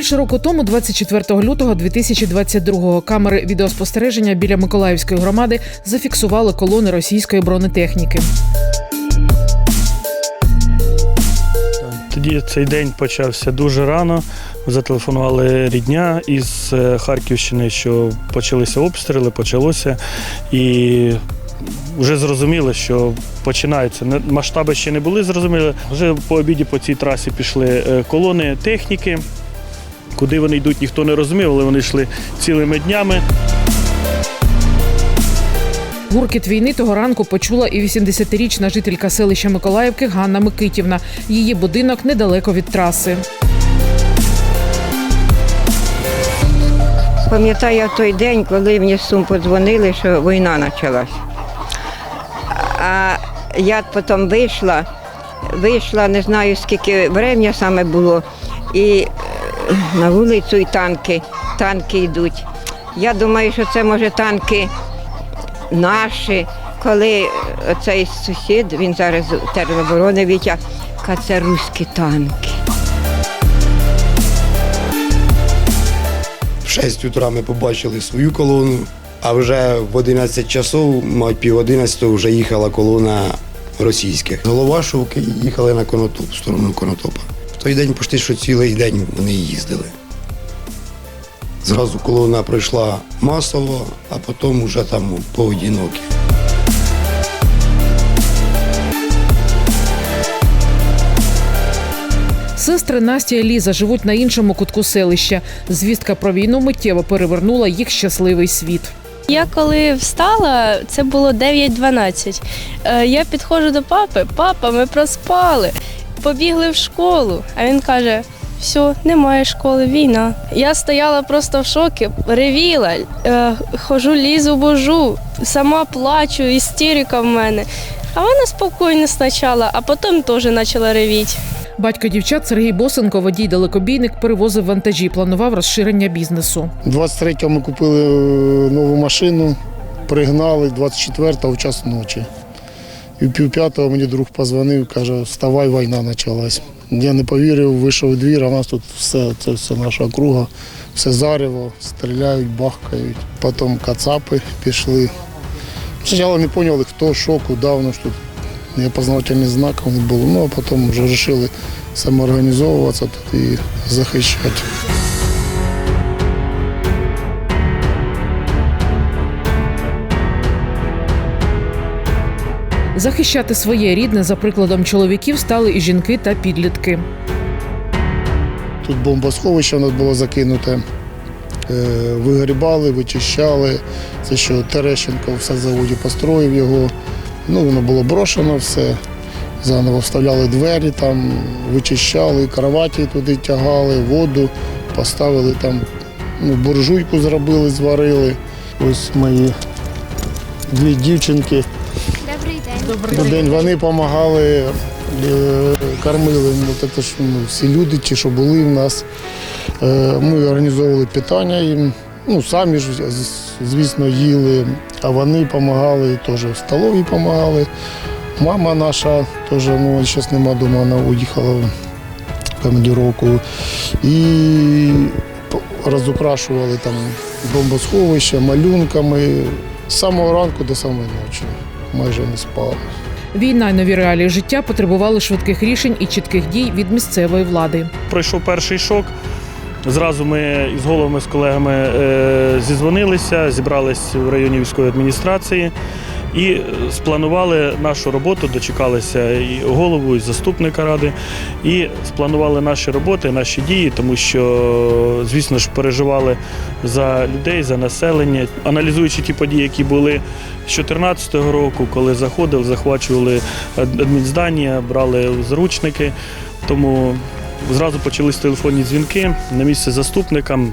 Більше року тому, 24 лютого 2022-го, камери відеоспостереження біля Миколаївської громади зафіксували колони російської бронетехніки. Тоді цей день почався дуже рано. Зателефонували рідня із е, Харківщини, що почалися обстріли, почалося. І вже зрозуміло, що починаються. Не- Масштаби ще не були зрозумілі. Вже по обіді по цій трасі пішли е, колони техніки. Куди вони йдуть, ніхто не розумів, але вони йшли цілими днями. Гуркіт війни того ранку почула і 80-річна жителька селища Миколаївки Ганна Микитівна. Її будинок недалеко від траси. Пам'ятаю той день, коли мені з Сум подзвонили, що війна почалась. А я потім вийшла, вийшла, не знаю скільки врем'я саме було, і на вулицю і танки, танки йдуть. Я думаю, що це може танки наші, коли цей сусід, він зараз тероборони Вітя, каже, це руські танки. В 6 утра ми побачили свою колону, а вже в 11 часов, мабуть, пів 11 вже їхала колона російських. З Головашовки їхали на Конотоп, в сторону Конотопа. В той день почти що цілий день вони їздили. Зразу колона пройшла масово, а потім вже там поодинокі. Сестри Настя і Ліза живуть на іншому кутку селища. Звістка про війну миттєво перевернула їх щасливий світ. Я коли встала, це було 9.12. Е, Я підходжу до папи, папа, ми проспали. Побігли в школу. А він каже: все, немає школи, війна. Я стояла просто в шокі, ревіла, е, хожу, лізу, божу, сама плачу, істерика в мене. А вона спокійно спочатку, а потім теж почала ревіти. Батько дівчат Сергій Босенко, водій далекобійник, перевозив вантажі, планував розширення бізнесу. 23-го ми купили е, нову машину, пригнали 24-го в час ночі. І в півп'ятого мені друг позвонив, каже, вставай, війна почалась. Я не повірив, вийшов у двір, а в нас тут все, це все наша округа, все зарево, стріляють, бахкають. Потім кацапи пішли. Спочатку не поняли, хто, що, куди, воно ж тут неопознавательні знаки було. Ну, а потім вже вирішили самоорганізовуватися тут і захищати. Захищати своє рідне за прикладом чоловіків стали і жінки та підлітки. Тут бомбосховище у нас було закинуте. Е, Вигрібали, вичищали. Це що Терещенко все заводі построїв його. Ну, воно було брошено все. Заново вставляли двері, там, вичищали, кроваті туди тягали, воду, поставили там, ну, буржуйку зробили, зварили. Ось мої дві дівчинки. Добрий день. Вони допомагали, е, кормили ну, так, ж, ну, всі люди, ті, що були в нас. Е, Ми організовували питання їм. Ну, самі ж, звісно, їли, а вони допомагали, теж в столові допомагали. Мама наша теж, ну, зараз нема вдома, вона уїхала в командировку. І розукрашували там бомбосховище малюнками з самого ранку до самої ночі. Майже не спали. Війна й нові реалії життя потребували швидких рішень і чітких дій від місцевої влади. пройшов перший шок. Зразу ми із головами з колегами е, зізвонилися, зібрались в районі військової адміністрації і спланували нашу роботу, дочекалися і голову, і заступника ради, і спланували наші роботи, наші дії, тому що, звісно ж, переживали за людей, за населення, аналізуючи ті події, які були з 2014 року, коли заходили, захвачували ад- адмінздання, брали зручники. Тому зразу почались телефонні дзвінки на місце заступникам,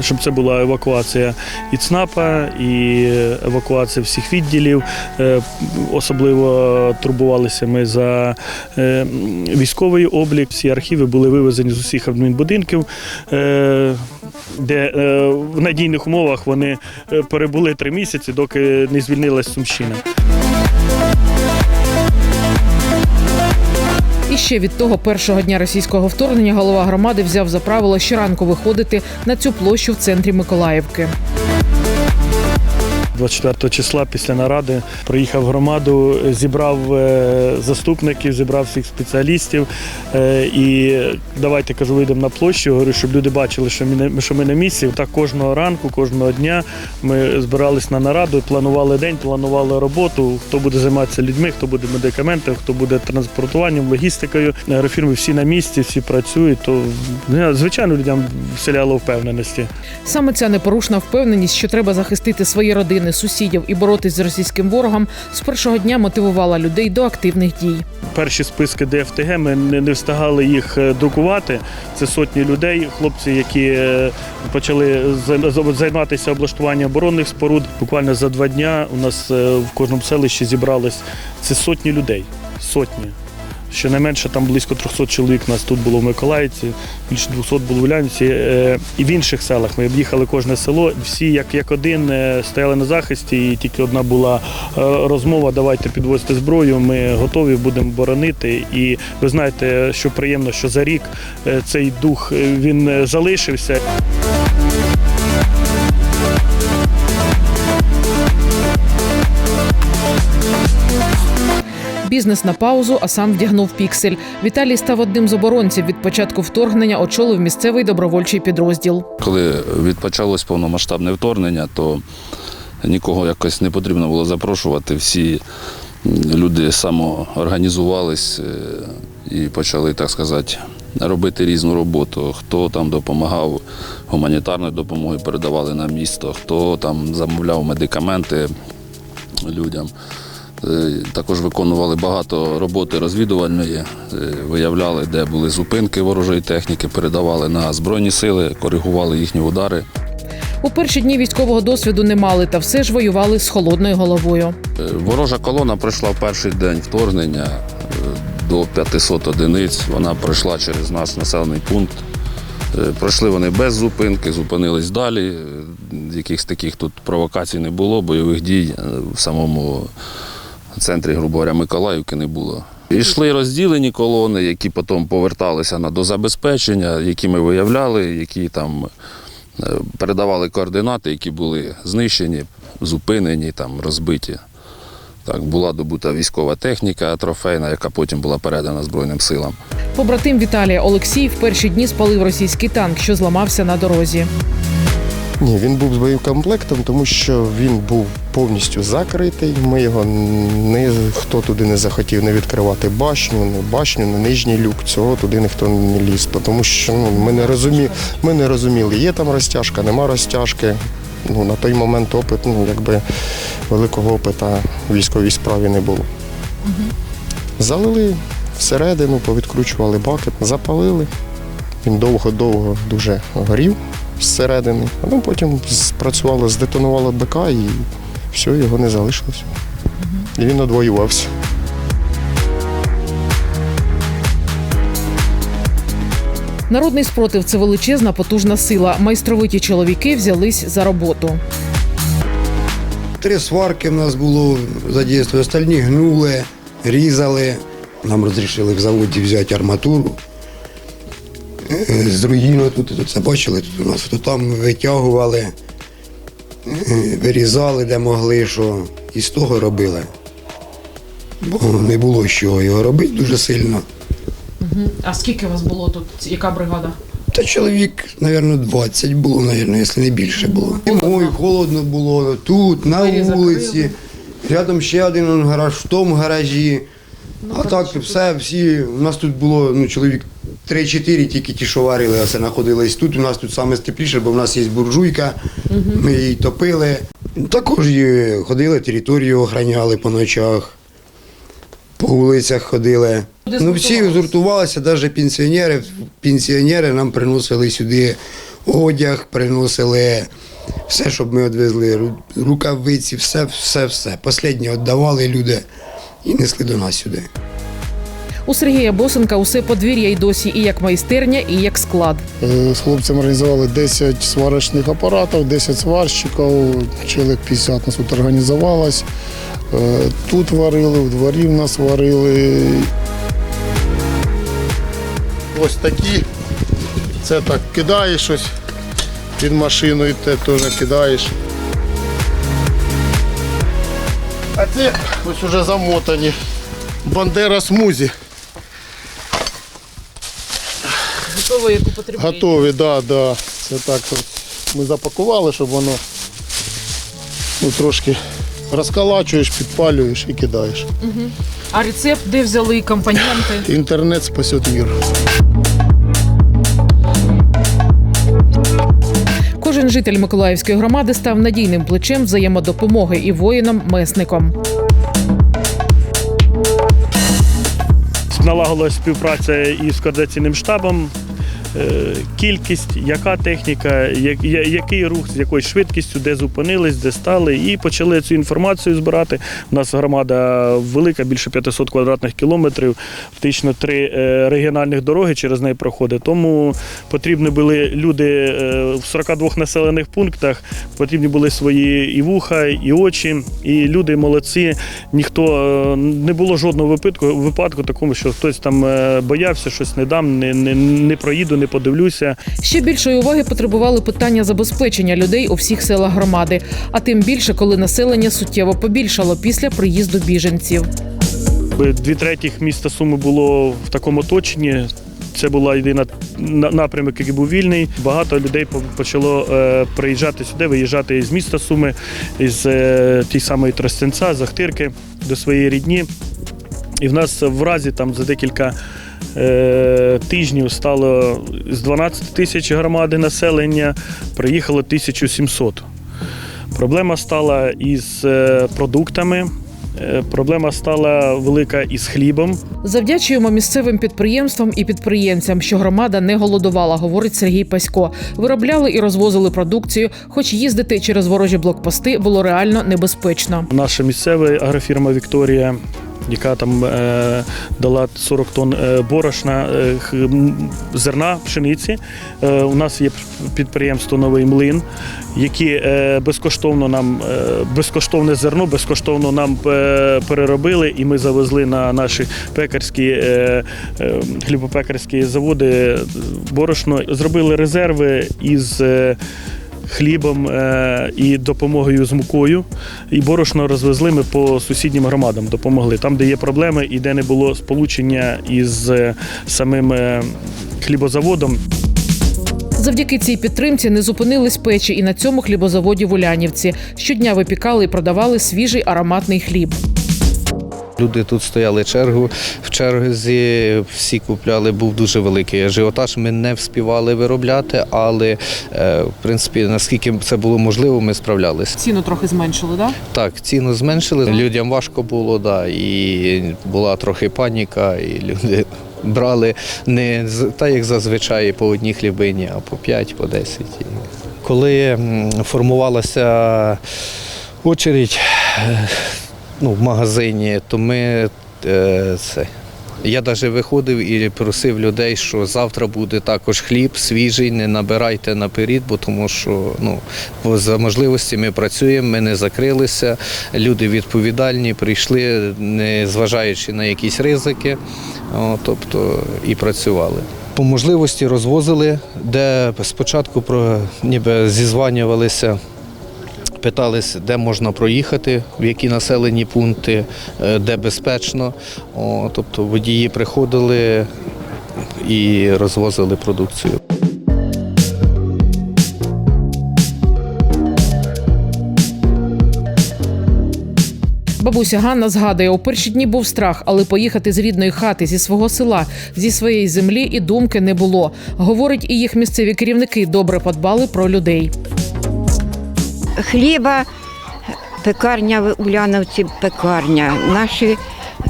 щоб це була евакуація і ЦНАПа, і евакуація всіх відділів. Е, Особливо турбувалися ми за е, військовий облік. Всі архіви були вивезені з усіх адмінбудинків, е, де е, в надійних умовах вони е, перебули три місяці, доки не звільнилась Сумщина. І ще від того першого дня російського вторгнення голова громади взяв за правило щоранку виходити на цю площу в центрі Миколаївки. 24 числа після наради приїхав в громаду, зібрав е, заступників, зібрав всіх спеціалістів. е, І давайте кажу, вийдемо на площу. Говорю, щоб люди бачили, що ми що ми на місці. Так кожного ранку, кожного дня ми збирались на нараду, планували день, планували роботу. Хто буде займатися людьми, хто буде медикаментами, хто буде транспортуванням, логістикою. Аерофірми всі на місці, всі працюють. То ну, звичайно людям вселяло впевненості. Саме ця непорушна впевненість, що треба захистити свої родини, сусідів і боротись з російським ворогом, з першого дня мотивувала людей до активних дій. перші списки ДФТГ ми не, встигали їх е, друкувати. Це сотні людей, хлопці, які е, почали за- за- займатися облаштуванням оборонних споруд. Буквально за два дня у нас е, в кожному селищі зібралось це сотні людей. Сотні. Щонайменше там близько 300 чоловік нас тут було в Миколаївці, більше 200 було в Улянівці. Е, І в інших селах ми об'їхали кожне село. Всі як, як один е, стояли на захисті, і тільки одна була е, розмова: давайте підвозьте зброю, ми готові будемо боронити. І ви знаєте, що приємно, що за рік цей дух він залишився. Бізнес на паузу, а сам вдягнув піксель. Віталій став одним з оборонців від початку вторгнення, очолив місцевий добровольчий підрозділ. Коли відпочалось повномасштабне вторгнення, то нікого якось не потрібно було запрошувати. Всі люди самоорганізувались е, і почали, так сказати, робити різну роботу. Хто там допомагав гуманітарною допомогою, передавали на місто, хто там замовляв медикаменти людям. Е, Також виконували багато роботи розвідувальної, е, виявляли, де були зупинки ворожої техніки, передавали на збройні сили, коригували їхні удари. У перші дні військового досвіду не мали, та все ж воювали з холодною головою. Е, Ворожа колона пройшла в перший день вторгнення до 500 одиниць. Вона пройшла через наш населений пункт. Пройшли вони без зупинки, зупинились далі. Якихось таких тут провокацій не було, бойових дій в самому центрі, грубо говоря, Миколаївки не було. І Йшли розділені колони, які потім поверталися на дозабезпечення, які ми виявляли, які там е, передавали координати, які були знищені, зупинені, там, розбиті. Так, була добута військова техніка трофейна, яка потім була передана Збройним силам. Побратим Віталія Олексій в перші дні спалив російський танк, що зламався на дорозі. Ні, він був з боєкомплектом, тому що він був повністю закритий. Ми його не хто туди не захотів не відкривати башню, не башню, не нижній люк. Цього туди ніхто не ліз. Тому що ну, ми не розумі, ми не розуміли, є там розтяжка, нема розтяжки. Ну, на той момент опит, ну якби великого опита в військовій справі не було. Залили всередину, повідкручували баки, запалили. Він довго-довго дуже горів зсередини. А ну, потім спрацювало, здетонувало БК і все, його не залишилось. І він одвоювався. Народний спротив це величезна потужна сила. Майстровиті чоловіки взялись за роботу. Три сварки в нас було задійство, остальні гнули, різали. Нам розрішили в заводі взяти арматуру. З руїну тут, тут це бачили, тут у нас то там витягували, е, вирізали, де могли, що і з того робили. Бо не було з чого його робити дуже сильно. А скільки у вас було тут? Яка бригада? Та чоловік, мабуть, 20 було, мабуть, якщо не більше було. Ой, холодно було тут, на Двері вулиці. закрили. Рядом ще один он, гараж, в тому гаражі. а так все, всі. У нас тут було ну, чоловік 3-4, тільки ті, що варили, а це знаходились тут. У нас тут саме тепліше, бо в нас є буржуйка, ми її топили. Також ходили, територію охороняли по ночах, по вулицях ходили. Ну, всі згуртувалися, навіть пенсіонери. Пенсіонери нам приносили сюди одяг, приносили все, щоб ми відвезли, рукавиці, все, все, все. Последнє віддавали люди і несли до нас сюди. У Сергія Босенка усе подвір'я й досі і як майстерня, і як склад. Е, З хлопцями організували 10 сварочних апаратів, 10 сварщиків, чоловік 50 нас тут організувалось. Е, Тут варили, в дворі в нас варили. ось такі. Це так кидаєш щось під машину і те теж кидаєш. А це ось уже замотані. Бандера смузі. Готово, яку потрібно. Готові, так, да, да. Це так от ми запакували, щоб воно ну, трошки розкалачуєш, підпалюєш і кидаєш. А рецепт де взяли компоненти? Інтернет спасет мир. Кожен житель Миколаївської громади став надійним плечем взаємодопомоги і воїнам-месником. Налагодилась співпраця із координаційним штабом. Е, Кількість, яка техніка, який рух, з якою швидкістю, де зупинились, де стали, і почали цю інформацію збирати. У нас громада велика, більше 500 квадратних кілометрів, фактично три е, регіональних дороги через неї проходить. Тому потрібні були люди е, в 42 населених пунктах, потрібні були свої і вуха, і очі, і люди молодці. Ніхто не було жодного випадку, випадку такому, що хтось там боявся, щось не дам, не, не, не проїду, не подивлюся. Ще більшої уваги потребували питання забезпечення людей у всіх селах громади, а тим більше, коли населення суттєво побільшало після приїзду біженців. Дві третіх міста Суми було в такому оточенні. Це була єдина напрямок, який був вільний. Багато людей по- почало е, приїжджати сюди, виїжджати з міста Суми, із е, тієї самої Тростянця, Захтирки до своєї рідні. І в нас в разі там за декілька тижнів стало з 12 тисяч громади населення, приїхало 1700. Проблема стала із е, продуктами. е, Проблема стала велика із хлібом. Завдячуємо місцевим підприємствам і підприємцям, що громада не голодувала, говорить Сергій Пасько. Виробляли і розвозили продукцію, хоч їздити через ворожі блокпости було реально небезпечно. Наша місцева агрофірма Вікторія, яка там е, дала 40 тонн е, борошна е, зерна пшениці. Е, у нас є підприємство Новий млин, які е, безкоштовно нам е, безкоштовне зерно, безкоштовно нам е, переробили, і ми завезли на наші пекарські е, е, хлібопекарські заводи борошно. Зробили резерви із. е, хлібом е, і допомогою з мукою. І борошно розвезли ми по сусіднім громадам, допомогли. Там, де є проблеми і де не було сполучення із е, самим е, хлібозаводом. Завдяки цій підтримці не зупинились печі і на цьому хлібозаводі в Улянівці. Щодня випікали і продавали свіжий ароматний хліб. Люди тут стояли чергу. В черзі всі купляли, був дуже великий ажіотаж. Ми не вспівали виробляти, але е, в принципі, наскільки це було можливо, ми справлялися. Ціну трохи зменшили, так? Так, ціну зменшили. Людям важко було, да, і була трохи паніка, і люди брали не так, як зазвичай, по одній хлібині, а по 5, по 10. Коли формувалася очередь е, ну, в магазині, то ми е, це. Я навіть виходив і просив людей, що завтра буде також хліб свіжий, не набирайте наперед, бо тому що ну, за можливості ми працюємо, ми не закрилися. Люди відповідальні, прийшли, не зважаючи на якісь ризики, о, тобто і працювали. По можливості розвозили, де спочатку про ніби зізванювалися питалися, де можна проїхати, в які населені пункти, е, де безпечно. О, тобто водії приходили і розвозили продукцію. Бабуся Ганна згадує, у перші дні був страх, але поїхати з рідної хати, зі свого села, зі своєї землі і думки не було. Говорить, і їх місцеві керівники добре подбали про людей. Хліба, пекарня в Уляновці, пекарня. Наші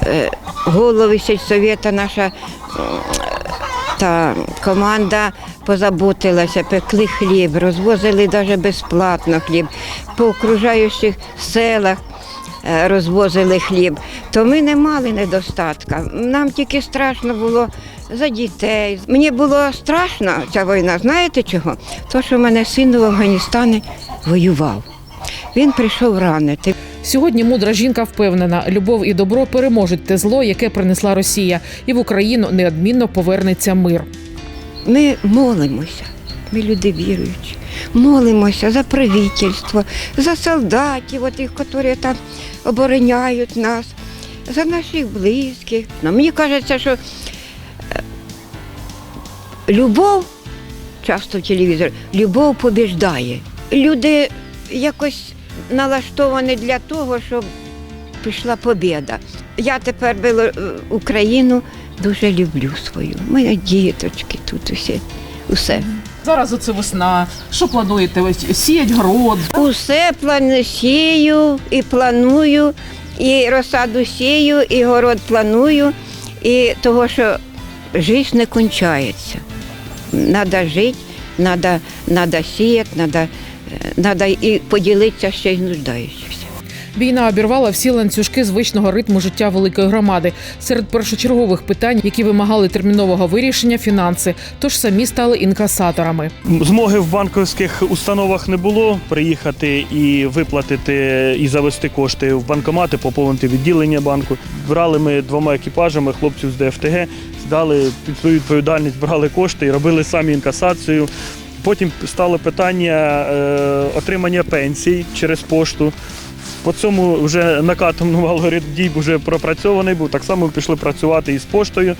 е, голови сільсовета, наша та команда позаботилася, пекли хліб, розвозили навіть безплатно хліб. По окружаючих селах е, розвозили хліб. То ми не мали недостатка. Нам тільки страшно було за дітей. Мені було страшно ця війна. Знаєте чого? То, що в мене син в Афганістані воював. Він прийшов ранити. Сьогодні мудра жінка впевнена, любов і добро переможуть те зло, яке принесла Росія, і в Україну неодмінно повернеться мир. Ми молимося, ми люди віруючі. Молимося за правительство, за солдатів, отих, які там обороняють нас, за наших близьких. Ну, мені кажеться, що любов, часто в телевізорі, любов побіждає. Люди якось налаштовані для того, щоб пішла побіда. Я тепер Біло- е, Україну дуже люблю свою. Мої діточки тут усі. Усе. Зараз оце весна. Що плануєте? Сіять город. Усе планую, сію і планую, і розсаду сію, і город планую, і того, що життя не кончається. Треба жити, треба, треба сіяти, треба, треба і поділитися ще й нуждаючихся. Війна обірвала всі ланцюжки звичного ритму життя великої громади. Серед першочергових питань, які вимагали термінового вирішення, фінанси. Тож самі стали інкасаторами. Змоги в банківських установах не було приїхати і виплатити і завести кошти в банкомати, поповнити відділення банку. Брали ми двома екіпажами хлопців з ДФТГ, здали під свою відповідальність, брали кошти і робили самі інкасацію. Потім стало питання е, отримання пенсій через пошту. По цьому вже накатом алгоритм дій вже пропрацьований був. Так само пішли працювати із поштою.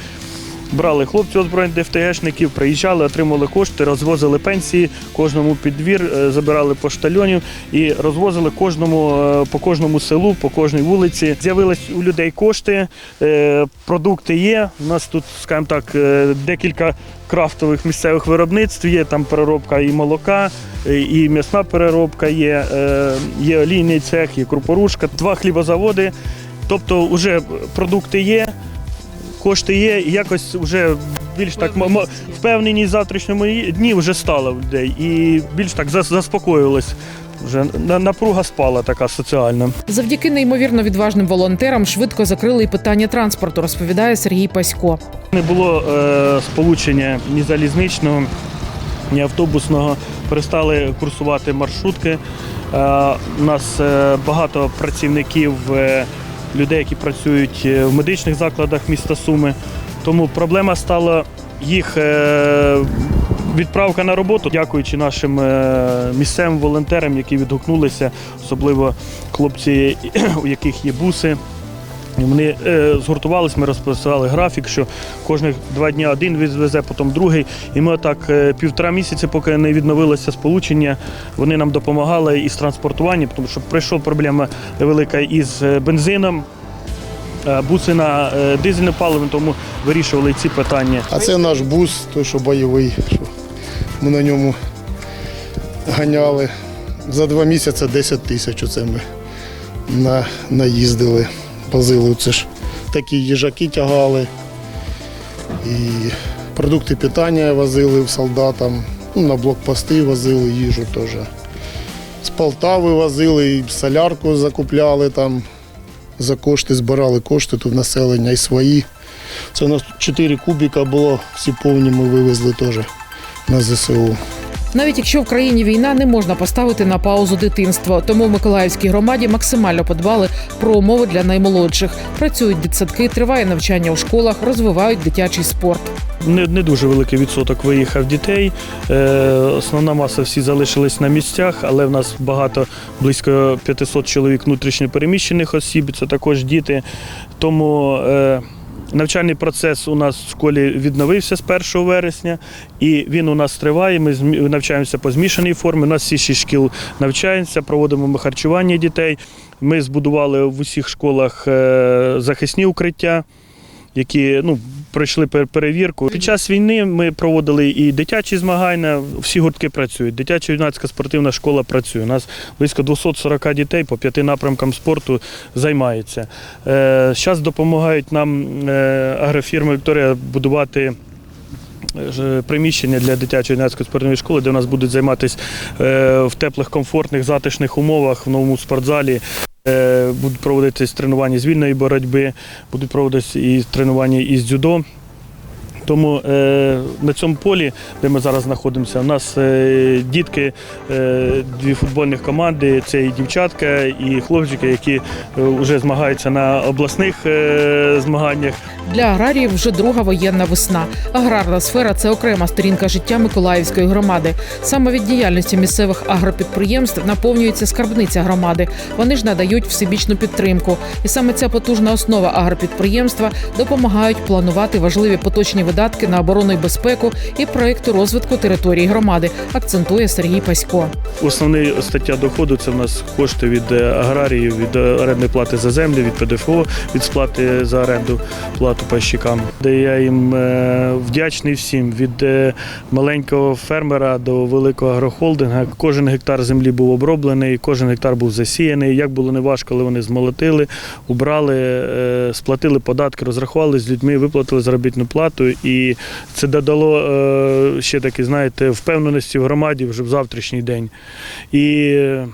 Брали хлопців озброєнь ДФТГшників, приїжджали, отримали кошти, розвозили пенсії кожному під двір, е, забирали поштальонів і розвозили кожному е, по кожному селу, по кожній вулиці. З'явились у людей кошти, е, продукти є. У нас тут, скажімо так, декілька крафтових місцевих виробництв. Є там переробка і молока, і м'ясна переробка є, є олійний цех, є крупорушка, два хлібозаводи. Тобто, вже продукти є кошти є, і якось вже більш так впевненість в завтрашньому дні вже стала в людей і більш так зас- заспокоїлось. Вже напруга спала така соціальна. Завдяки неймовірно відважним волонтерам швидко закрили і питання транспорту, розповідає Сергій Пасько. Не було е, сполучення ні залізничного, ні автобусного. Перестали курсувати маршрутки. Е, у нас е, багато працівників, е, людей, які працюють е, в медичних закладах міста Суми. Тому проблема стала їх е, відправка на роботу, дякуючи нашим е, місцевим волонтерам, які відгукнулися, особливо хлопці, у яких є буси. Вони е, згуртувалися, ми розписали графік, що кожних два дні один відвезе, потім другий. І ми отак е, півтора місяці, поки не відновилося сполучення, вони нам допомагали із транспортуванням, тому що прийшла проблема велика із е, бензином. Буси на дизельне паливо, тому вирішували ці питання. А це наш бус, той, що бойовий. Що ми на ньому ганяли. За два місяці 10 тисяч оце ми на, наїздили, возили. Це ж такі їжаки тягали. І продукти питання возили солдатам. Ну, на блокпости возили їжу теж. З Полтави возили, і солярку закупляли там. За кошти збирали кошти тут населення і свої. Це у нас 4 кубіка було, всі повні ми вивезли теж на ЗСУ. Навіть якщо в країні війна, не можна поставити на паузу дитинство. Тому в Миколаївській громаді максимально подбали про умови для наймолодших. Працюють дитсадки, триває навчання у школах, розвивають дитячий спорт. Не, не дуже великий відсоток виїхав дітей. Е, основна маса всі залишились на місцях, але в нас багато близько 500 чоловік внутрішньопереміщених осіб. Це також діти. Тому е, навчальний процес у нас в школі відновився з 1 вересня, і він у нас триває. Ми навчаємося по змішаній формі. У нас всі шість шкіл навчаємося, проводимо ми харчування дітей. Ми збудували в усіх школах е, захисні укриття які ну, пройшли перевірку. Під час війни ми проводили і дитячі змагання, всі гуртки працюють. Дитяча юнацька спортивна школа працює. У нас близько 240 дітей по п'яти напрямкам спорту займається. Зараз допомагають нам е, агрофірми Вікторія будувати. е, Приміщення для дитячої юнацької спортивної школи, де у нас будуть займатися е, в теплих, комфортних, затишних умовах в новому спортзалі. Е, Будуть проводитись тренування з вільної боротьби, будуть проводитись і тренування із дзюдо. Тому е, на цьому полі, де ми зараз знаходимося, у нас е, дітки, е, дві футбольних команди, це і дівчатка, і хлопчики, які вже змагаються на обласних змаганнях. Для аграріїв вже друга воєнна весна. Аграрна сфера це окрема сторінка життя Миколаївської громади. Саме від діяльності місцевих агропідприємств наповнюється скарбниця громади. Вони ж надають всебічну підтримку. І саме ця потужна основа агропідприємства допомагають планувати важливі поточні видатки на оборону і безпеку і проєкту розвитку території громади, акцентує Сергій Пасько. Основна стаття доходу це в нас кошти від е, аграріїв, від е, орендної плати за землю, від ПДФО, від сплати за оренду плату пайщикам. Де я їм е, вдячний всім від е, маленького фермера до великого агрохолдинга. Кожен гектар землі був оброблений, кожен гектар був засіяний. Як було неважко, коли вони змолотили, убрали, е, сплатили податки, розрахували з людьми, виплатили заробітну плату. І це додало е, ще таки, знаєте, впевненості в громаді вже в завтрашній день. І е,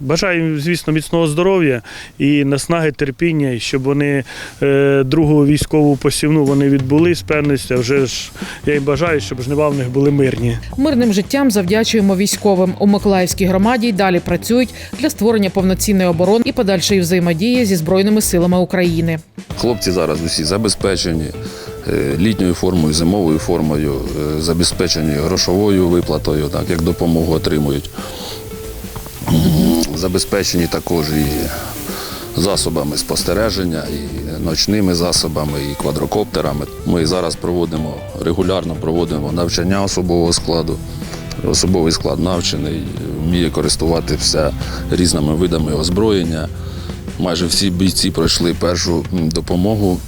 бажаю їм, звісно, міцного здоров'я і наснаги терпіння, щоб вони е, другу військову посівну вони відбули з певністю. А вже ж я їм бажаю, щоб жнива в них були мирні. Мирним життям завдячуємо військовим. У Миколаївській громаді й далі працюють для створення повноцінної оборони і подальшої взаємодії зі збройними силами України. Хлопці зараз усі забезпечені літньою формою, зимовою формою, е, забезпечені грошовою виплатою, так як допомогу отримують. Забезпечені також і засобами спостереження, і ночними засобами, і квадрокоптерами. Ми зараз проводимо регулярно проводимо навчання особового складу. Особовий склад навчений, вміє користуватися різними видами озброєння. Майже всі бійці пройшли першу допомогу,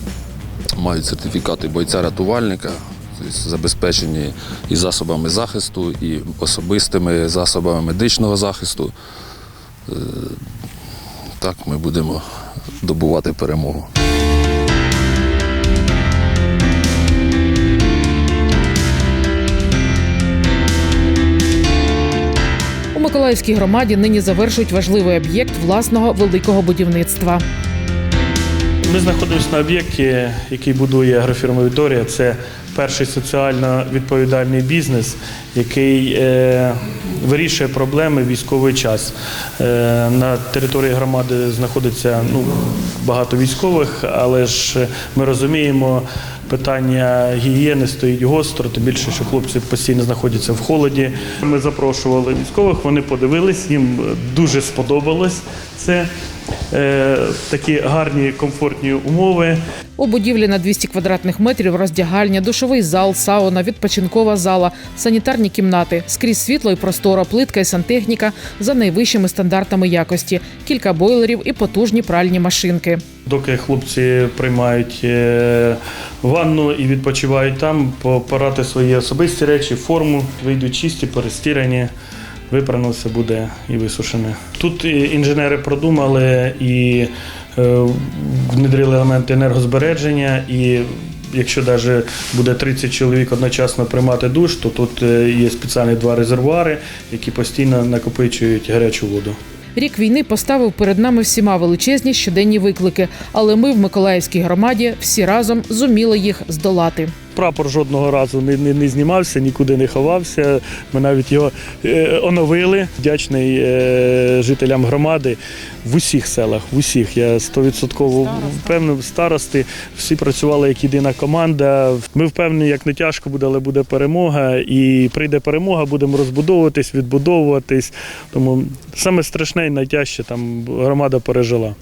мають сертифікати бойця-рятувальника, тобто забезпечені і засобами захисту, і особистими засобами медичного захисту. Е, Так ми будемо добувати перемогу. У Миколаївській громаді нині завершують важливий об'єкт власного великого будівництва. Ми знаходимося на об'єкті, який будує агрофірма Вікторія. Це перший соціально відповідальний бізнес, який е, вирішує проблеми в військовий час. Е, на території громади знаходиться ну, багато військових, але ж ми розуміємо, питання гігієни стоїть гостро, тим більше, що хлопці постійно знаходяться в холоді. Ми запрошували військових, вони подивились, їм дуже сподобалось це. Е, такі гарні комфортні умови. У будівлі на 200 квадратних метрів роздягальня, душовий зал, сауна, відпочинкова зала, санітарні кімнати, скрізь світло і просторо, плитка і сантехніка за найвищими стандартами якості, кілька бойлерів і потужні пральні машинки. Доки хлопці приймають е, ванну і відпочивають там, попорати свої особисті речі, форму, вийдуть чисті, перестірані. Випрано все буде і висушене. Тут інженери продумали і е, внедрили елементи енергозбереження. І якщо навіть буде 30 чоловік одночасно приймати душ, то тут е, є спеціальні два резервуари, які постійно накопичують гарячу воду. Рік війни поставив перед нами всіма величезні щоденні виклики, але ми в Миколаївській громаді всі разом зуміли їх здолати. Прапор жодного разу не, не, не знімався, нікуди не ховався. Ми навіть його е, оновили. Вдячний е, жителям громади в усіх селах, в усіх. Я стовідсотково впевнений, старости всі працювали як єдина команда. Ми впевнені, як не тяжко буде, але буде перемога. І прийде перемога, будемо розбудовуватись, відбудовуватись. Тому саме страшне і найтяжче там громада пережила.